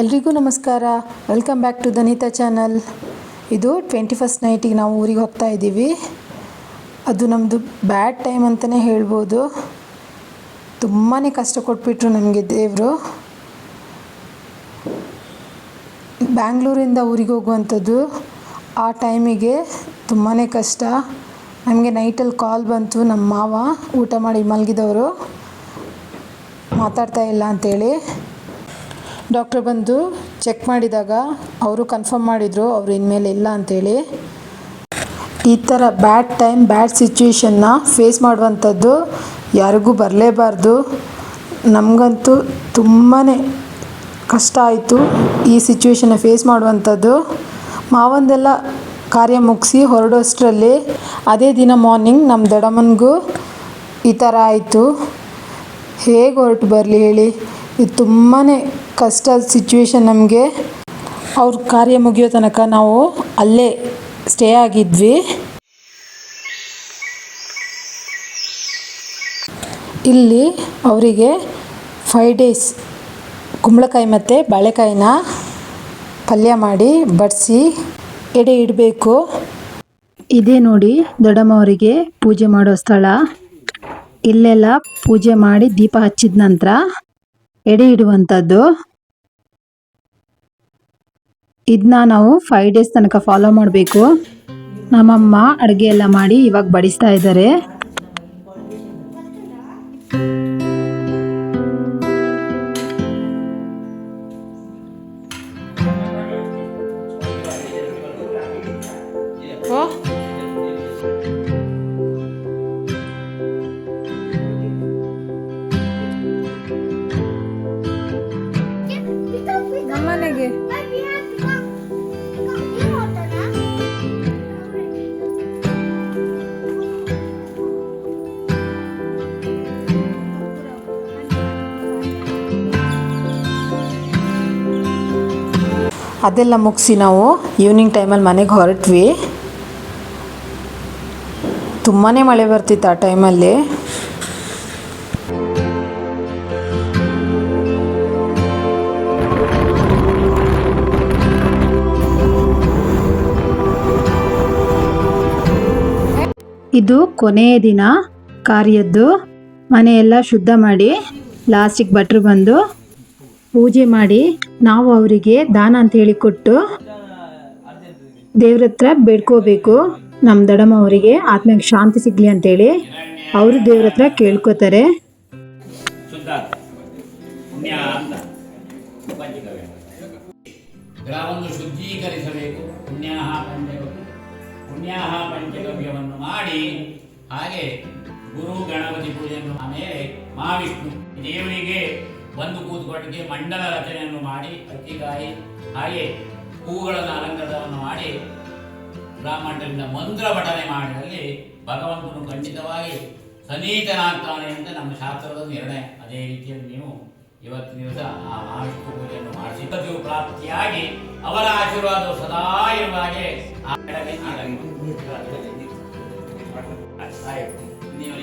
ಎಲ್ರಿಗೂ ನಮಸ್ಕಾರ. Welcome back to Danitha channel ಇದು ಟ್ವೆಂಟಿ ಫಸ್ಟ್ ನೈಟಿಗೆ ನಾವು ಊರಿಗೆ ಹೋಗ್ತಾ ಇದ್ದೀವಿ. ಅದು ನಮ್ಮದು ಬ್ಯಾಡ್ ಟೈಮ್ ಅಂತಲೇ ಹೇಳ್ಬೋದು. ತುಂಬಾ ಕಷ್ಟ ಕೊಟ್ಬಿಟ್ರು ನಮಗೆ ದೇವರು. ಬ್ಯಾಂಗ್ಳೂರಿಂದ ಊರಿಗೆ ಹೋಗುವಂಥದ್ದು ಆ ಟೈಮಿಗೆ ತುಂಬಾ ಕಷ್ಟ. ನಮಗೆ ನೈಟಲ್ಲಿ ಕಾಲ್ ಬಂತು ನಮ್ಮ ಮಾವ, ಊಟ ಮಾಡಿ ಮಲಗಿದವರು. ಮಾತಾಡ್ತಾ ಇಲ್ಲ ಅಂತೇಳಿ. ಡಾಕ್ಟ್ರ್ ಬಂದು ಚೆಕ್ ಮಾಡಿದಾಗ ಅವರು ಕನ್ಫರ್ಮ್ ಮಾಡಿದರು, ಅವರು ಇನ್ಮೇಲೆ ಇಲ್ಲ ಅಂತೇಳಿ. ಈ ಥರ ಬ್ಯಾಡ್ ಟೈಮ್ ಬ್ಯಾಡ್ ಸಿಚುವೇಶನ್ನ ಫೇಸ್ ಮಾಡುವಂಥದ್ದು ಯಾರಿಗೂ ಬರಲೇಬಾರ್ದು. ನಮಗಂತೂ ತುಂಬಾ ಕಷ್ಟ ಆಯಿತು ಈ ಸಿಚುವೇಶನ್ನ ಫೇಸ್ ಮಾಡುವಂಥದ್ದು. ಮಾವಂದೆಲ್ಲ ಕಾರ್ಯ ಮುಗಿಸಿ ಹೊರಡೋಷ್ಟರಲ್ಲಿ ಅದೇ ದಿನ ಮಾರ್ನಿಂಗ್ ನಮ್ಮ ದೊಡ್ಡಮ್ಮನಿಗೂ ಈ ಥರ ಆಯಿತು. ಹೇಗೆ ಹೊರಟು ಬರಲಿ ಹೇಳಿ? ಇದು ತುಂಬಾ ಕಷ್ಟ ಸಿಚುವೇಶನ್ ನಮಗೆ. ಅವ್ರ ಕಾರ್ಯ ಮುಗಿಯೋ ತನಕ ನಾವು ಅಲ್ಲೇ ಸ್ಟೇ ಆಗಿದ್ವಿ. ಇಲ್ಲಿ ಅವರಿಗೆ ಫೈವ್ ಡೇಸ್ ಕುಂಬಳಕಾಯಿ ಮತ್ತು ಬಾಳೆಕಾಯಿನ ಪಲ್ಯ ಮಾಡಿ ಬಡಿಸಿ ಎಡೆ ಇಡಬೇಕು. ಇದೇ ನೋಡಿ ದೊಡ್ಡಮ್ಮವರಿಗೆ ಪೂಜೆ ಮಾಡೋ ಸ್ಥಳ. ಇಲ್ಲೆಲ್ಲ ಪೂಜೆ ಮಾಡಿ ದೀಪ ಹಚ್ಚಿದ ನಂತರ ಎಡೆ ಇಡುವಂಥದ್ದು. ಇದನ್ನ ನಾವು ಫೈವ್ ಡೇಸ್ ತನಕ ಫಾಲೋ ಮಾಡಬೇಕು. ನಮ್ಮಮ್ಮ ಅಡುಗೆ ಎಲ್ಲ ಮಾಡಿ ಇವಾಗ ಬಡಿಸ್ತಾ ಇದ್ದಾರೆ. ಅದೆಲ್ಲ ಮುಗಿಸಿ ನಾವು ಈವ್ನಿಂಗ್ ಟೈಮಲ್ಲಿ ಮನೆಗೆ ಹೊರಟ್ವಿ. ತುಂಬಾ ಮಳೆ ಬರ್ತಿತ್ತು ಆ ಟೈಮಲ್ಲಿ ಇದು ಕೊನೆಯ ದಿನ, ಕಾರ್ಯದ್ದು. ಮನೆಯೆಲ್ಲ ಶುದ್ಧ ಮಾಡಿ ಲಾಸ್ಟಿಗೆ ಭಟ್ರು ಬಂದು ಪೂಜೆ ಮಾಡಿ ನಾವು ಅವರಿಗೆ ದಾನ ಅಂತ ಹೇಳಿ ಕೊಟ್ಟು ದೇವ್ರ ಹತ್ರ ಬೇಡ್ಕೋಬೇಕು. ನಮ್ಮ ದಡಮ್ಮ ಅವರಿಗೆ ಆತ್ಮಕ್ಕೆ ಶಾಂತಿ ಸಿಗಲಿ ಅಂತೇಳಿ ಅವರು ದೇವ್ರ ಹತ್ರ ಕೇಳ್ಕೋತಾರೆ. ಗ್ರಾಮವನ್ನು ಶುದ್ಧೀಕರಿಸಬೇಕು. ಪುಣ್ಯಾಹ ಪಂಚಗವ್ಯ ಪುಣ್ಯಾಹ ಪಂಚಗವ್ಯವನ್ನು ಮಾಡಿ, ಹಾಗೆ ಗುರು ಗಣಪತಿ ಪೂಜೆಯನ್ನು ಆಮೇಲೆ ಮಹಾವಿಷ್ಣು ದೇವರಿಗೆ ಬಂದು ಕೂತ್ಕೊಳ್ಳಿಕ್ಕೆ ಮಂಡಲ ರಚನೆಯನ್ನು ಮಾಡಿ ಅಕ್ಕಿಕಾಯಿ ಹಾಗೆ ಹೂಗಳನ್ನು ಅಲಂಕಾರವನ್ನು ಮಾಡಿ ಬ್ರಾಹ್ಮಣರಿಂದ ಮಂತ್ರ ಪಠನೆ ಮಾಡಿದಲ್ಲಿ ಭಗವಂತನು ಖಂಡಿತವಾಗಿ ಸನೀತನಾಗ್ತಾನೆ ಅಂತ ನಮ್ಮ ಶಾಸ್ತ್ರದ ನಿರ್ಣಯ ಅದೇ ರೀತಿಯಲ್ಲಿ ನೀವು ಇವತ್ತಿನ ದಿವಸ ಆ ಮಹಾವಿಷ್ಣು ಪೂಜೆಯನ್ನು ಮಾಡಿಸಿ ಪತಿಯು ಪ್ರಾಪ್ತಿಯಾಗಿ ಅವರ ಆಶೀರ್ವಾದವು ಸದಾ ಇರುವ ಹಾಗೆ ಆಯ್ತು. ನೀವು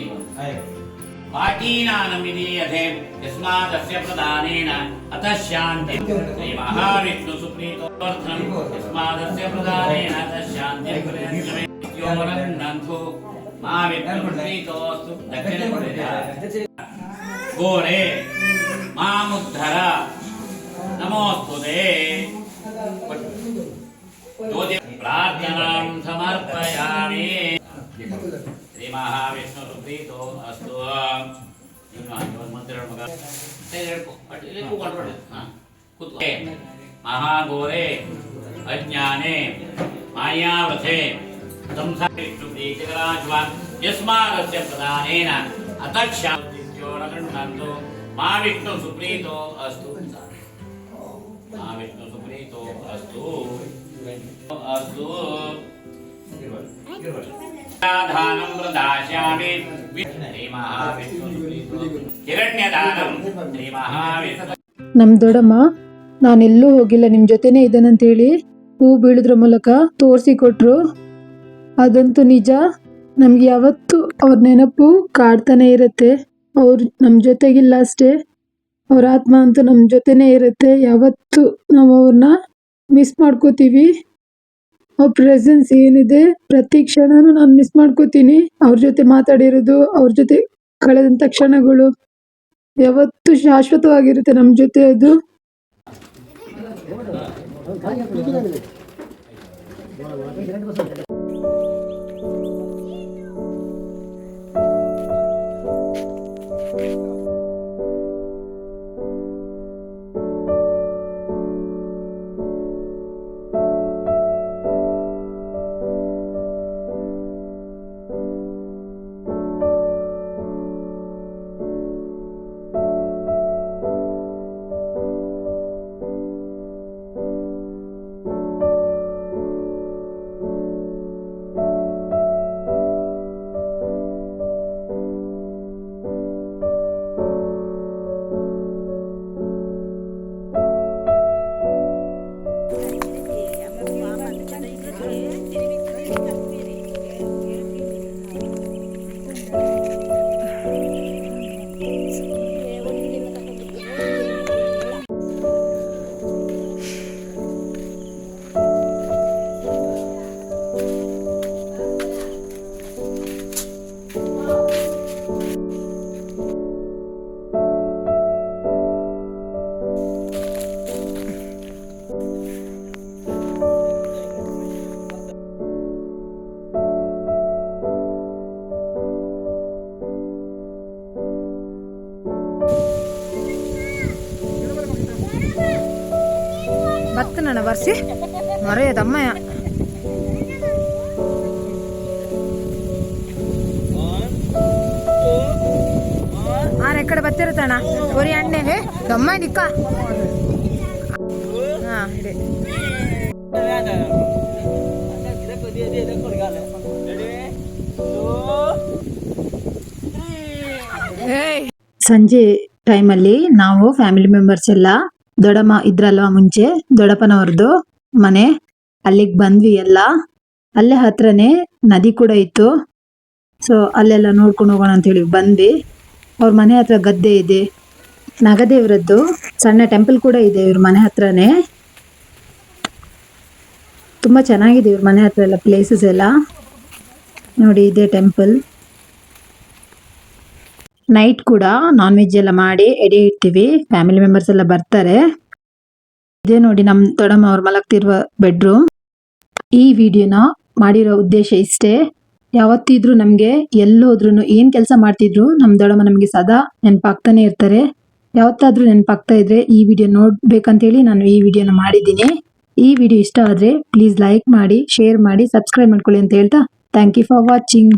ನೀವು ಪಾಟೀನಾನಂ ವಿಧೀಯತೆ ಯಸ್ಮಾದಸ್ಯ ಪ್ರಧಾನೇನ ಅತಃ ಶಾಂತಿ ಶ್ರೀ ಮಹಾವಿಷ್ಣು ಸುಪ್ರೀತೋರ್ಥಂ ಯಸ್ಮಾದಸ್ಯ ಪ್ರಧಾನೇನ ಅತಃ ಶಾಂತಿ ಯೋರನ್ನಂತು ಮಹಾವಿಷ್ಣು ಪ್ರೀತೋಸ್ತು ದಕ್ಷಿಣ ಘೋರೆ ಮಾಮುದ್ಧರ ನಮೋಸ್ತುತೆ ಜ್ಯೋತಿ ಪ್ರಾರ್ಥನಾಂ ಸಮರ್ಪಯಾಮಿ ಶ್ರೀ ಮಹಾವಿಷ್ಣು ಸುಪ್ರೀತೋ ಅಸ್ತು ಇನ್ನು ಒಂದು ಮಂತ್ರ ಹೇಳು ಮಗ ಕೈ ಹಿಡ್ಕೊ. ಅಟ್ ಇಲ್ಲಿ ಕೂತ್ಕೊಂಡು ಬಿಡು. ಹಾ, ಕೂತ್ಕೊ. ಹೇ, ಮಹಾಘೋರೆ ಅಜ್ಞಾನೆ ಮಾಯಾವಥೆ ಸಂಸಾರಿಷ್ಟು ಪ್ರೀತಿಕರಾಜ್ವ ಯಸ್ಮಾದಸ್ಯ ಪ್ರಧಾನೇನ ಅತಕ್ಷಾಂತಿತ್ಯೋ ನ ಗೃಹ್ಣಂತು ಮಹಾವಿಷ್ಣು ಸುಪ್ರೀತೋ ಅಸ್ತು ಮಹಾವಿಷ್ಣು ಸುಪ್ರೀತೋ ಅಸ್ತು ಅಸ್ತು ದಾನಂ ದೊಡಮ್ಮ, ನಾನೆಲ್ಲೂ ಹೋಗಿಲ್ಲ ನಿಮ್ಮ ಜೊತೆನೇ ಇದ್ದಾನಂತೇಳಿ? ಹೂ ಬೀಳುದ್ರ ಮೂಲಕ ತೋರಿಸಿಕೊಟ್ರು. ಅದಂತೂ ನಿಜ. ನಮ್ಗೆ ಯಾವತ್ತು ಅವ್ರ ನೆನಪು ಕಾಡ್ತಾನೆ ಇರುತ್ತೆ. ಅವ್ರು ನಮ್ಮ ಜೊತೆಗಿಲ್ಲ ಅಷ್ಟೇ. ಅವ್ರ ಆತ್ಮ ಅಂತೂ ನಮ್ಮ ಜೊತೆನೇ ಇರುತ್ತೆ. ಯಾವತ್ತು ನಾವು ಅವ್ರನ್ನ ಮಿಸ್ ಮಾಡ್ಕೋತೀವಿ. ಅವ್ರ ಪ್ರೆಸೆನ್ಸ್ ಏನಿದೆ, ಪ್ರತಿ ಕ್ಷಣನೂ ನಾನು ಮಿಸ್ ಮಾಡ್ಕೋತೀನಿ. ಅವ್ರ ಜೊತೆ ಮಾತಾಡಿರೋದು, ಅವ್ರ ಜೊತೆ ಕಳೆದಂಥ ಕ್ಷಣಗಳು. ಯಾವತ್ತು ಶಾಶ್ವತವಾಗಿರುತ್ತೆ ನಮ್ಮ ಜೊತೆ ಅದು. Thank you. బతున్నాను వర్షి మరేదమ్మయ్య ಆರೆಕ್ಕಡ ಬತ್ತಿರುತ್ತಣ್ಣ ಒರಿ ಅಣ್ಣೆ ದಮ್ಮ ನಿಕ್ಕ ಹಾ ಇದೆ ಏಯ್ ಸಂಜೆ ಟೈಮಲ್ಲಿ ನಾವು ಫ್ಯಾಮಿಲಿ ಮೆಂಬರ್ಸ್ ಎಲ್ಲ ದೊಡ್ಡಮ್ಮ ಇದ್ರಲ್ವಾ ಮುಂಚೆ? ದೊಡ್ಡಪ್ಪನವ್ರದ್ದು ಮನೆ. ಅಲ್ಲಿಗೆ ಬಂದ್ವಿ ಎಲ್ಲ. ಅಲ್ಲೇ ಹತ್ರನೇ ನದಿ ಕೂಡ ಇತ್ತು. ಸೊ ಅಲ್ಲೆಲ್ಲ ನೋಡ್ಕೊಂಡು ಹೋಗೋಣ ಅಂತೇಳಿ ಬಂದ್ವಿ. ಅವ್ರ ಮನೆ ಹತ್ರ ಗದ್ದೆ ಇದೆ. ನಾಗದೇವ್ರದ್ದು ಸಣ್ಣ ಟೆಂಪಲ್ ಕೂಡ ಇದೆ ಇವ್ರ ಮನೆ ಹತ್ರನೇ. ತುಂಬ ಚೆನ್ನಾಗಿದೆ ಇವ್ರ ಮನೆ ಹತ್ರ ಎಲ್ಲ ಪ್ಲೇಸಸ್ ಎಲ್ಲ. ನೋಡಿ, ಇದೆ ಟೆಂಪಲ್. ನೈಟ್ ಕೂಡ ನಾನ್ ವೆಜ್ ಎಲ್ಲ ಮಾಡಿ ಎಡೆ ಇಡ್ತೀವಿ. ಫ್ಯಾಮಿಲಿ ಮೆಂಬರ್ಸ್ ಎಲ್ಲ ಬರ್ತಾರೆ. ಇದೇ ನೋಡಿ ನಮ್ಮ ದೊಡ್ಡಮ್ಮ ಅವ್ರು ಮಲಗ್ತಿರುವ ಬೆಡ್ರೂಮ್ ಈ ವಿಡಿಯೋನ ಮಾಡಿರೋ ಉದ್ದೇಶ ಇಷ್ಟೇ. ಯಾವತ್ತಿದ್ರೂ ನಮಗೆ ಎಲ್ಲೋದ್ರೂ ಏನು ಕೆಲಸ ಮಾಡ್ತಿದ್ರು ನಮ್ಮ ದೊಡಮ್ಮ ನಮಗೆ ಸದಾ ನೆನಪಾಗ್ತಾನೆ ಇರ್ತಾರೆ. ಯಾವತ್ತಾದ್ರೂ ನೆನಪಾಗ್ತಾ ಇದ್ರೆ ಈ ವಿಡಿಯೋ ನೋಡ್ಬೇಕಂತೇಳಿ ನಾನು ಈ ವಿಡಿಯೋನ ಮಾಡಿದ್ದೀನಿ. ಈ ವಿಡಿಯೋ ಇಷ್ಟ ಆದರೆ ಪ್ಲೀಸ್ ಲೈಕ್ ಮಾಡಿ ಶೇರ್ ಮಾಡಿ ಸಬ್ಸ್ಕ್ರೈಬ್ ಮಾಡ್ಕೊಳ್ಳಿ ಅಂತ ಹೇಳ್ತಾ ಥ್ಯಾಂಕ್ ಯು ಫಾರ್ ವಾಚಿಂಗ್